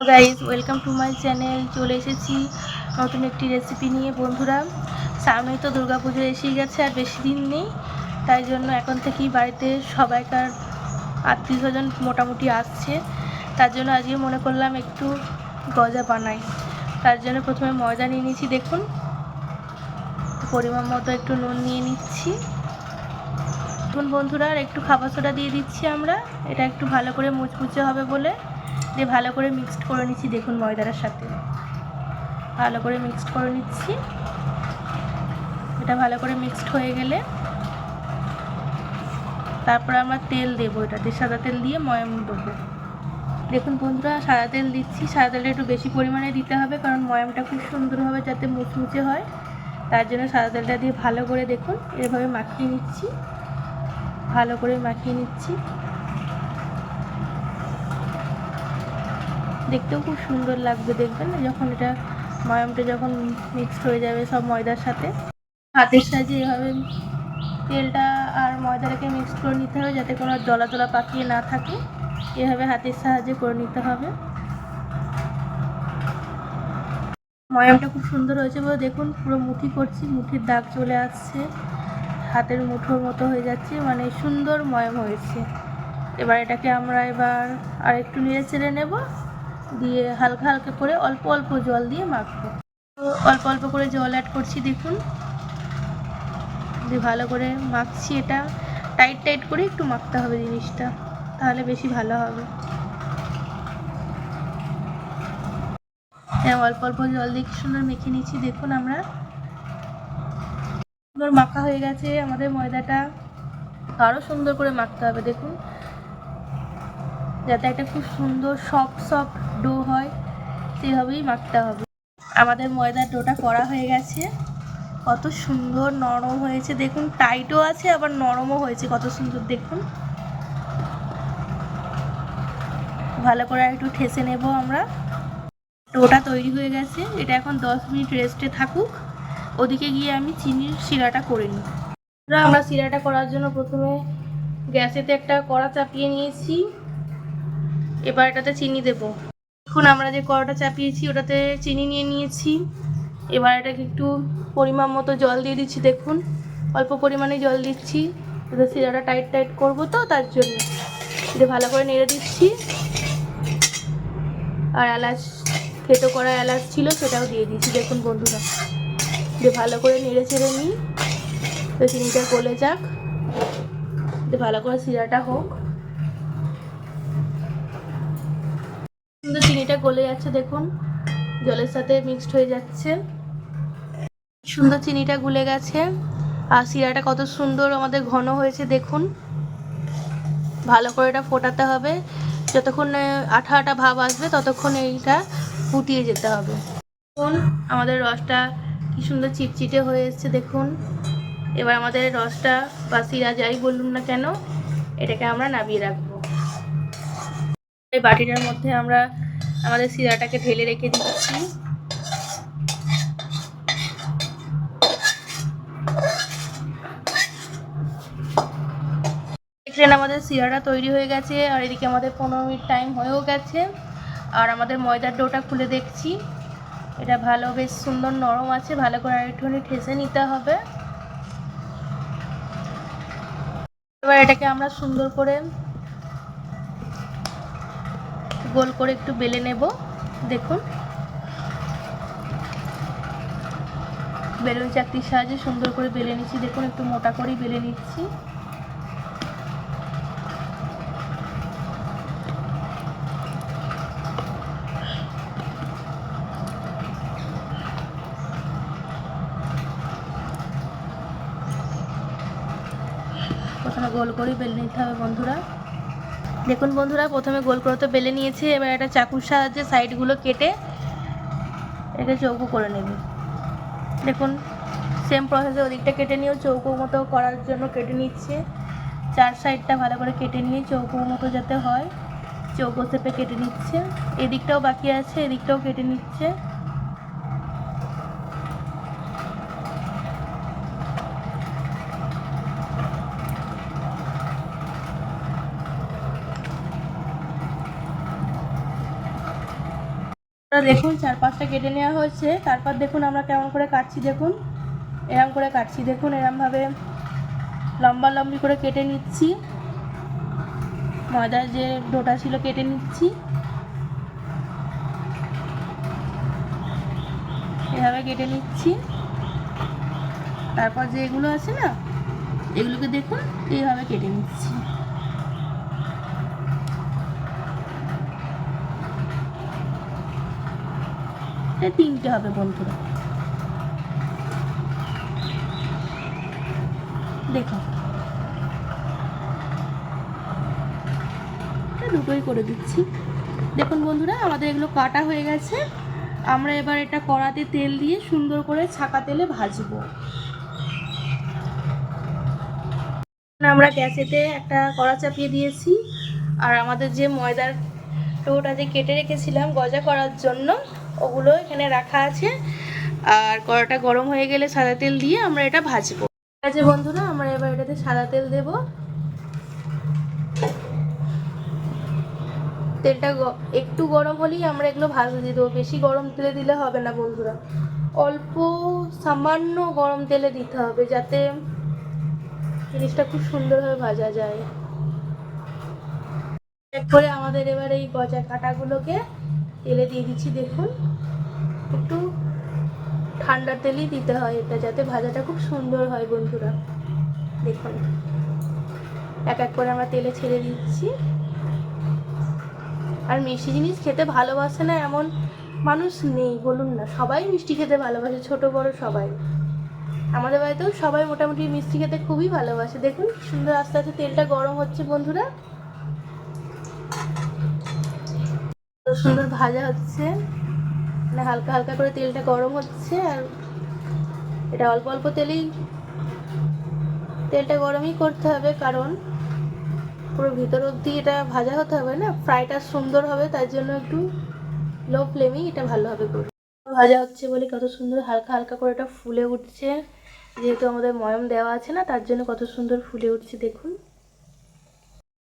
Guys welcome to my channel চলে এসেছি নতুন একটি রেসিপি নিয়ে, বন্ধুরা। সামনেই তো দুর্গা পুজো এসেই গেছে, আর বেশি দিন নেই। তাই জন্য এখন থেকেই বাড়িতে সবাইকার আত্মীয় স্বজন মোটামুটি আসছে। তার জন্য আজকে মনে করলাম একটু গজা বানাই। তার জন্য প্রথমে ময়দা নিয়ে নিয়েছি, দেখুন। পরিমাণ মতো একটু নুন নিয়ে নিচ্ছি। এখন বন্ধুরা একটু খাবার সোডা দিয়ে দিচ্ছি আমরা। এটা একটু ভালো করে মুচমুচে হবে বলে। দিয়ে ভালো করে মিক্সড করে নিচ্ছি। দেখুন ময়দাটার সাথে। ভালো করে মিক্সড করে নিচ্ছি। এটা ভালো করে মিক্সড হয়ে গেলে তারপর আমরা তেল দেবো এটাতে। সাদা তেল দিয়ে ময়াম দেবো। দেখুন বন্ধুরা, সাদা তেল দিচ্ছি। সাদা তেলটা একটু বেশি পরিমাণে দিতে হবে কারণ ময়ামটা খুব সুন্দরভাবে যাতে মুচমুচে হয়। তার জন্য সাদা তেলটা দিয়ে ভালো করে দেখুন। এভাবে মাখিয়ে নিচ্ছি। ভালো করে মাখিয়ে নিচ্ছি। দেখতেও খুব সুন্দর লাগবে, দেখবেন যখন এটা ময়ামটা যখন মিক্সড হয়ে যাবে সব ময়দার সাথে। হাতের সাহায্যে এভাবে তেলটা আর ময়দাটাকে মিক্স করে নিতে হবে যাতে কোনো দলা দলা পাকিয়ে না থাকে। এভাবে হাতের সাহায্যে করে নিতে হবে। ময়ামটা খুব সুন্দর হয়েছে বলে দেখুন, পুরো মুঠি করছি, মুঠির দাগ চলে আসছে। হাতের মুঠোর মতো হয়ে যাচ্ছে মানে সুন্দর ময়াম হয়েছে। এবার এটাকে আমরা এবার আর একটু নেড়ে চেড়ে নেব। দিয়ে হালকা হালকা করে অল্প অল্প জল দিয়ে মাখবো। অল্প অল্প করে জল অ্যাড করছি, দেখুন। দিয়ে ভালো করে মাখছি এটা। টাইট টাইট করে একটু মাখতে হবে জিনিসটা, তাহলে বেশি ভালো হবে। হ্যাঁ অল্প অল্প জল দিয়ে সুন্দর মেখে নিচ্ছি, দেখুন আমরা। সুন্দর মাখা হয়ে গেছে আমাদের ময়দাটা। আরও সুন্দর করে মাখতে হবে, দেখুন। যাতে একটা খুব সুন্দর সফট সফট ডো হয়, সেভাবেই মাখতে হবে। আমাদের ময়দার ডোটা করা হয়ে গেছে। কত সুন্দর নরম হয়েছে। দেখুন টাইটও আছে, আবার নরমও হয়েছে। কত সুন্দর, দেখুন। ভালো করে একটু ঠেসে নেব আমরা। ডোটা তৈরি হয়ে গেছে। এটা এখন দশ মিনিট রেস্টে থাকুক। ওদিকে গিয়ে আমি চিনির শিরাটা করে নিই। আমরা শিরাটা করার জন্য প্রথমে গ্যাসেতে একটা কড়া চাপিয়ে নিয়েছি। এবার এটাতে চিনি দেব। এখন আমরা যে কড়াটা চাপিয়েছি, ওটাতে চিনি নিয়ে নিয়েছি। এবার এটাকে একটু পরিমাণ মতো জল দিয়ে দিচ্ছি, দেখুন। অল্প পরিমাণে জল দিচ্ছি। যাতে শিরাটা টাইট টাইট করব তো, তার জন্য। এটা ভালো করে নেড়ে দিচ্ছি। আর এলাচ, থেতো করা এলাচ ছিল, সেটাও দিয়ে দিচ্ছি, দেখুন বন্ধুরা। দিয়ে ভালো করে নেড়ে চেড়ে নিই। তো চিনিটা গলে যাক। ভালো করে শিরাটা হোক। সুন্দর চিনিটা গলে যাচ্ছে, দেখুন। জলের সাথে মিক্সড হয়ে যাচ্ছে। সুন্দর চিনিটা গুলে গেছে। আর শিরাটা কত সুন্দর আমাদের ঘন হয়েছে, দেখুন। ভালো করে এটা ফোটাতে হবে। যতক্ষণ আঠা আঠা ভাব আসবে, ততক্ষণ এইটা ফুটিয়ে যেতে হবে। দেখুন, আমাদের রসটা কি সুন্দর চিটচিটে হয়ে এসছে, দেখুন। এবার আমাদের রসটা বা শিরা যাই বলুন না কেন, এটাকে আমরা নামিয়ে রাখব। এই বাটিটার মধ্যে আমরা আমাদের শিরাটাকে ঢেলে রেখে দিচ্ছি। দেখলেন আমাদের শিরাটা তৈরি হয়ে গেছে, আর এদিকে আমাদের পনেরো মিনিট টাইম হয়েও গেছে। আর আমাদের ময়দার ডোটা খুলে দেখছি। এটা ভালো, বেশ সুন্দর নরম আছে, ভালো করে আরেকটুখানি ঠেসে নিতে হবে। এবার এটাকে আমরা সুন্দর করে গোল করে একটু বেলে নেব। দেখুন। বেলুন চাকরির সাহায্যে সুন্দর করে বেলে নিচ্ছি। দেখুন, একটু মোটা করেই বেলে নিচ্ছি। প্রথমে গোল করেই বেলে নিতে হবে বন্ধুরা। দেখুন বন্ধুরা, প্রথমে গোল করে তো বেলে নিয়েছে, এবার একটা চাকুর সাহায্যে সাইডগুলো কেটে এটা চৌকো করে নেবে। দেখুন সেম প্রসেসে ওদিকটা কেটে নিয়েও চৌকো মতো করার জন্য কেটে নিচ্ছে। চার সাইডটা ভালো করে কেটে নিয়ে চৌকো মতো যাতে হয়, চৌকো শেপে কেটে নিচ্ছে। এদিকটাও বাকি আছে, এদিকটাও কেটে নিচ্ছে। দেখুন চার পাঁচটা কেটে নেওয়া হয়েছে। তারপর দেখুন আমরা কেমন করে কাটছি, দেখুন। এরম করে কাটছি, দেখুন, এরমভাবে লম্বা লম্বি করে কেটে নিচ্ছি। ময়দার যে ডোটা ছিল কেটে নিচ্ছি। এভাবে কেটে নিচ্ছি। তারপর যে এগুলো আছে না, এগুলোকে দেখুন, এইভাবে কেটে নিচ্ছি। তিনটে হবে বন্ধুরা। দেখো। দুটোই করে দিচ্ছি। দেখুন বন্ধুরা, আমাদের এগুলো কাটা হয়ে গেছে। আমরা এবার এটা কড়াতে তেল দিয়ে সুন্দর করে ছাকা তেলে ভাজবো। আমরা গ্যাসেতে একটা কড়া চাপিয়ে দিয়েছি। আর আমাদের যে ময়দার টোটা যে কেটে রেখেছিলাম গজা করার জন্য ওগুলো এখানে রাখা আছে। আর কড়াটা গরম হয়ে গেলে সাদা তেল দিয়ে আমরা এটা ভাজবো। ঠিক আছে বন্ধুরা, আমরা এবার এটাতে সাদা তেল দেব। তেলটা একটু গরম হলেই আমরা এগুলো ভাজতে দিয়ে দেবো। বেশি গরম তেলে দিলে হবে না বন্ধুরা। অল্প সামান্য গরম তেলে দিতে হবে যাতে জিনিসটা খুব সুন্দরভাবে ভাজা যায়। করে আমাদের এবার এই গজা কাটাগুলোকে তেলে দিয়ে দিচ্ছি, দেখুন। একটু ঠান্ডা তেলই দিতে হয় এটা, যাতে ভাজাটা খুব সুন্দর হয় বন্ধুরা। দেখুন। এক এক করে আমরা তেলে ছেড়ে দিচ্ছি। আর মিষ্টি জিনিস খেতে ভালোবাসে না এমন মানুষ নেই, বলুন না। সবাই মিষ্টি খেতে ভালোবাসে, ছোট, বড় সবাই। আমাদের বাড়িতেও সবাই মোটামুটি মিষ্টি খেতে খুবই ভালোবাসে। দেখুন সুন্দর আস্তে আস্তে তেলটা গরম হচ্ছে বন্ধুরা কত সুন্দর ভাজা হচ্ছে। মানে হালকা হালকা করে তেলটা গরম হচ্ছে আর এটা অল্প অল্প তেলেই তেলটা গরমই করতে হবে কারণ পুরো ভিতর অবধি এটা ভাজা হতে হবে না, ফ্রাইটা সুন্দর হবে, তার জন্য একটু লো ফ্লেমেই এটা ভালোভাবে করবে ভাজা হচ্ছে বলে কত সুন্দর হালকা হালকা করে এটা ফুলে উঠছে। যেহেতু আমাদের ময়ম দেওয়া আছে না, তার জন্য কত সুন্দর ফুলে উঠছে দেখুন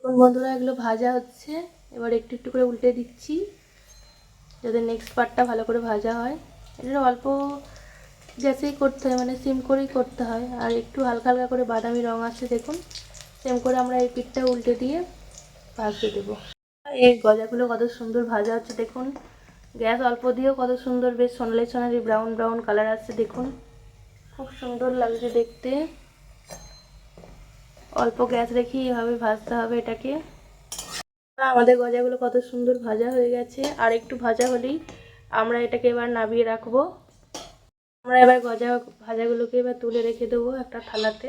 বন্ধুরা, এগুলো ভাজা হচ্ছে। এবার একটু একটু করে উল্টে দিচ্ছি, যাতে নেক্সট পার্টটা ভালো করে ভাজা হয়। এটা অল্প গ্যাসেই করতে হয় মানে সিম করেই করতে হয়। আর একটু হালকা হালকা করে বাদামি রং আছে, দেখুন। সেম করে আমরা এই পিঠটা উল্টে দিয়ে ভাজতে দেবো। এই গজাগুলো কত সুন্দর ভাজা হচ্ছে, দেখুন। গ্যাস অল্প দিয়েও কত সুন্দর, বেশ সোনালি সোনালি ব্রাউন ব্রাউন কালার আসছে দেখুন। খুব সুন্দর লাগছে দেখতে। অল্প গ্যাস রেখে এভাবে ভাজতে হবে এটাকে। আমাদের গজাগুলো কত সুন্দর ভাজা হয়ে গেছে। আর একটু ভাজা হলেই আমরা এটাকে এবার নামিয়ে রাখব। আমরা এবার গজা ভাজাগুলোকে এবার তুলে রেখে দেবো একটা থালাতে।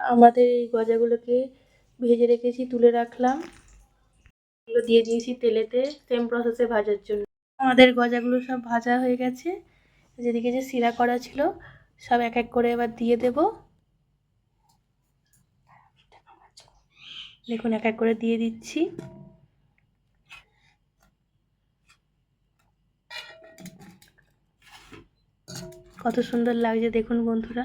আমাদের এই গজাগুলোকে ভেজে রেখেছি, তুলে রাখলাম। এগুলো দিয়ে দিয়েছি তেলেতে সেম প্রসেসে ভাজার জন্য। আমাদের গজাগুলো সব ভাজা হয়ে গেছে। যেদিকে যে সিরা করা ছিল, সব এক এক করে এবার দিয়ে দেব। দেখুন, এক এক করে দিয়ে দিচ্ছি। কত সুন্দর লাগছে দেখুন, বন্ধুরা।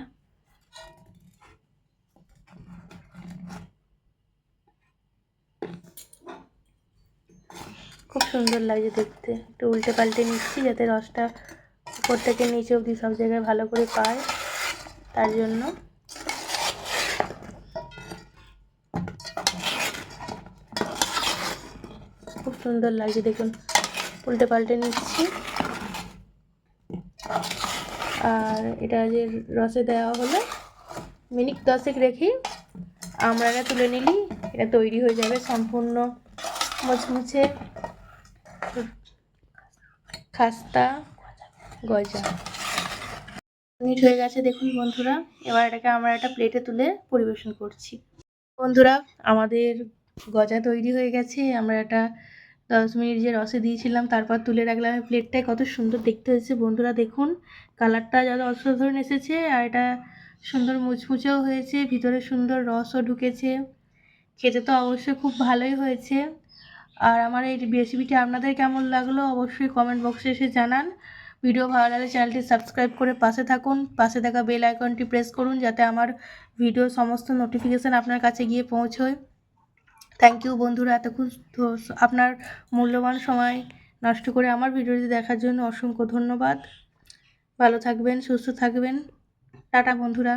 খুব সুন্দর লাগছে দেখতে। একটু উল্টে পাল্টে নিচ্ছি যাতে রসটা উপর থেকে নিচে অবধি সব জায়গায় ভালো করে পায়। তার জন্য সুন্দর লাগছে, দেখুন। উল্টে পাল্টে নিচ্ছি। আর এটা যে রসে দেওয়া হলো, মিনিট দশেক রেখে আমরা তুলে নিলি, এটা তৈরি হয়ে যাবে সম্পূর্ণ মুচমুচে খাস্তা গজা। মিনিট হয়ে গেছে, দেখুন বন্ধুরা, এবার এটাকে আমরা একটা প্লেটে তুলে পরিবেশন করছি। বন্ধুরা, আমাদের গজা তৈরি হয়ে গেছে, আমরা এটা দশ মিনিট যে রসে দিয়েছিলাম, তারপর তুলে রাখলাম প্লেটটায় কত সুন্দর দেখতে হয়েছে বন্ধুরা, দেখুন। কালারটা যত অসাধারণ এসেছে, আর এটা সুন্দর মুচমুচেও হয়েছে, ভিতরে সুন্দর রসও ঢুকেছে। খেতে তো অবশ্যই খুব ভালোই হয়েছে। আর আমার এই রেসিপিটি আপনাদের কেমন লাগল অবশ্যই কমেন্ট বক্সে এসে জানান। ভিডিও ভালো লাগলে চ্যানেলটি সাবস্ক্রাইব করে পাশে থাকুন। পাশে থাকা বেল আইকনটি প্রেস করুন, যাতে আমার ভিডিও সমস্ত নোটিফিকেশান আপনার কাছে গিয়ে পৌঁছয়। থ্যাংক ইউ বন্ধুরা, এতক্ষণ আপনার মূল্যবান সময় নষ্ট করে আমার ভিডিওটি দেখার জন্য অসংখ্য ধন্যবাদ। ভালো থাকবেন, সুস্থ থাকবেন। টাটা বন্ধুরা।